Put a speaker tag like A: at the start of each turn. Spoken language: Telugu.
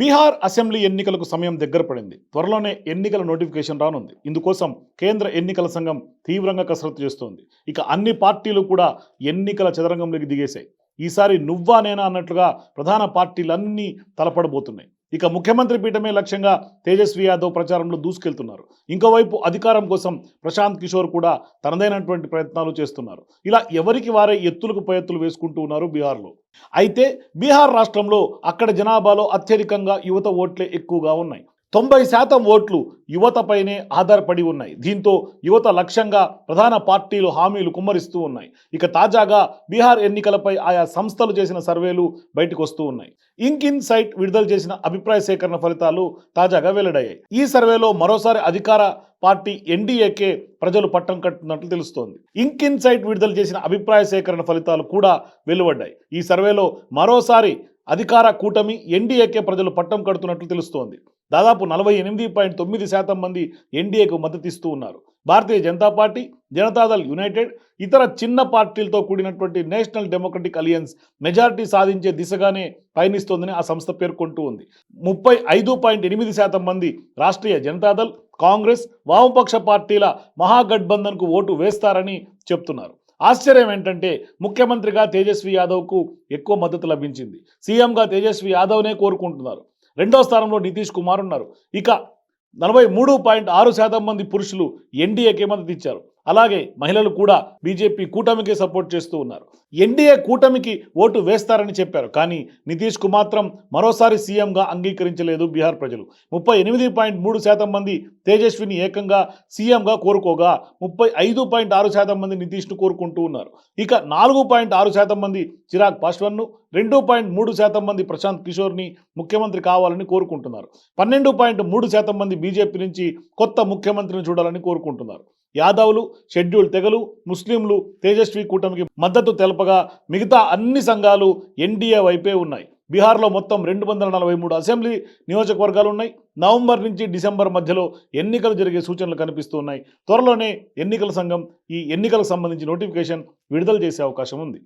A: బీహార్ అసెంబ్లీ ఎన్నికలకు సమయం దగ్గర పడింది. త్వరలోనే ఎన్నికల నోటిఫికేషన్ రానుంది. ఇందుకోసం కేంద్ర ఎన్నికల సంఘం తీవ్రంగా కసరత్తు చేస్తోంది. ఇక అన్ని పార్టీలు కూడా ఎన్నికల చదరంగంలోకి దిగేశాయి. ఈసారి నువ్వా నేనా అన్నట్లుగా ప్రధాన పార్టీలన్నీ తలపడబోతున్నాయి. ఇక ముఖ్యమంత్రి పీఠమే లక్ష్యంగా తేజస్వి యాదవ్ ప్రచారంలో దూసుకెళ్తున్నారు. ఇంకోవైపు అధికారం కోసం ప్రశాంత్ కిషోర్ కూడా తనదైనటువంటి ప్రయత్నాలు చేస్తున్నారు. ఇలా ఎవరికి వారే ఎత్తులకు పై ఎత్తులు వేసుకుంటూ ఉన్నారు బీహార్లో. అయితే బీహార్ రాష్ట్రంలో అక్కడ జనాభాలో అత్యధికంగా యువత ఓట్లే ఎక్కువగా ఉన్నాయి. తొంభై శాతం ఓట్లు యువతపైనే ఆధారపడి ఉన్నాయి. దీంతో యువత లక్ష్యంగా ప్రధాన పార్టీలు హామీలు కుమ్మరిస్తూ ఉన్నాయి. ఇక తాజాగా బీహార్ ఎన్నికలపై ఆయా సంస్థలు చేసిన సర్వేలు బయటకు వస్తూ ఉన్నాయి. ఇంక్ సైట్ విడుదల చేసిన అభిప్రాయ సేకరణ ఫలితాలు తాజాగా వెల్లడయ్యాయి. ఈ సర్వేలో మరోసారి అధికార పార్టీ ఎన్డీఏకే ప్రజలు పట్టం కట్టుతున్నట్లు తెలుస్తోంది. ఇంక్ సైట్ విడుదల చేసిన అభిప్రాయ సేకరణ ఫలితాలు కూడా వెలువడ్డాయి. ఈ సర్వేలో మరోసారి అధికార కూటమి ఎన్డీఏకే ప్రజలు పట్టం కడుతున్నట్లు తెలుస్తోంది. దాదాపు నలభై ఎనిమిది పాయింట్ తొమ్మిది శాతం మంది ఎన్డీఏకు మద్దతిస్తూ ఉన్నారు. భారతీయ జనతా పార్టీ జనతాదళ్ యునైటెడ్ ఇతర చిన్న పార్టీలతో కూడినటువంటి నేషనల్ డెమోక్రటిక్ అలియన్స్ మెజారిటీ సాధించే దిశగానే పయనిస్తోందని ఆ సంస్థ పేర్కొంటూ ఉంది. ముప్పై ఐదు పాయింట్ ఎనిమిది శాతం మంది రాష్ట్రీయ జనతాదళ్ కాంగ్రెస్ వామపక్ష పార్టీల మహాగఠబంధన్కు ఓటు వేస్తారని చెప్తున్నారు. ఆశ్చర్యం ఏంటంటే ముఖ్యమంత్రిగా తేజస్వి యాదవ్కు ఎక్కువ మద్దతు లభించింది. సీఎంగా తేజస్వి యాదవ్నే కోరుకుంటున్నారు. రెండో స్థానంలో నితీష్ కుమార్ ఉన్నారు. ఇక నలభై మూడు పాయింట్ ఆరు శాతం మంది పురుషులు ఎన్డీఏకే మద్దతు ఇచ్చారు అలాగే మహిళలు కూడా బీజేపీ కూటమికి సపోర్ట్ చేస్తూ ఉన్నారు. ఎన్డీఏ కూటమికి ఓటు వేస్తారని చెప్పారు. కానీ నితీష్కు మాత్రం మరోసారి సీఎంగా అంగీకరించలేదు బీహార్ ప్రజలు. ముప్పై ఎనిమిది పాయింట్ మూడు శాతం మంది తేజస్విని ఏకంగా సీఎంగా కోరుకోగా ముప్పై ఐదు పాయింట్ ఆరు శాతం మంది నితీష్ను కోరుకుంటూ ఉన్నారు. ఇక నాలుగు పాయింట్ ఆరు శాతం మంది చిరాగ్ పాస్వాన్ను రెండు పాయింట్ మూడు శాతం మంది ప్రశాంత్ కిషోర్ని ముఖ్యమంత్రి కావాలని కోరుకుంటున్నారు. పన్నెండు పాయింట్ మూడు శాతం మంది బీజేపీ నుంచి కొత్త ముఖ్యమంత్రిని చూడాలని కోరుకుంటున్నారు. యాదవులు షెడ్యూల్ తెగలు ముస్లింలు తేజస్వి కూటమికి మద్దతు తెలపగా మిగతా అన్ని సంఘాలు ఎన్డీఏ వైపే ఉన్నాయి. బీహార్లో మొత్తం రెండు వందల నలభై మూడు అసెంబ్లీ నియోజకవర్గాలు ఉన్నాయి. నవంబర్ నుంచి డిసెంబర్ మధ్యలో ఎన్నికలు జరిగే సూచనలు కనిపిస్తూ ఉన్నాయి త్వరలోనే ఎన్నికల సంఘం ఈ ఎన్నికలకు సంబంధించి నోటిఫికేషన్ విడుదల చేసే అవకాశం ఉంది.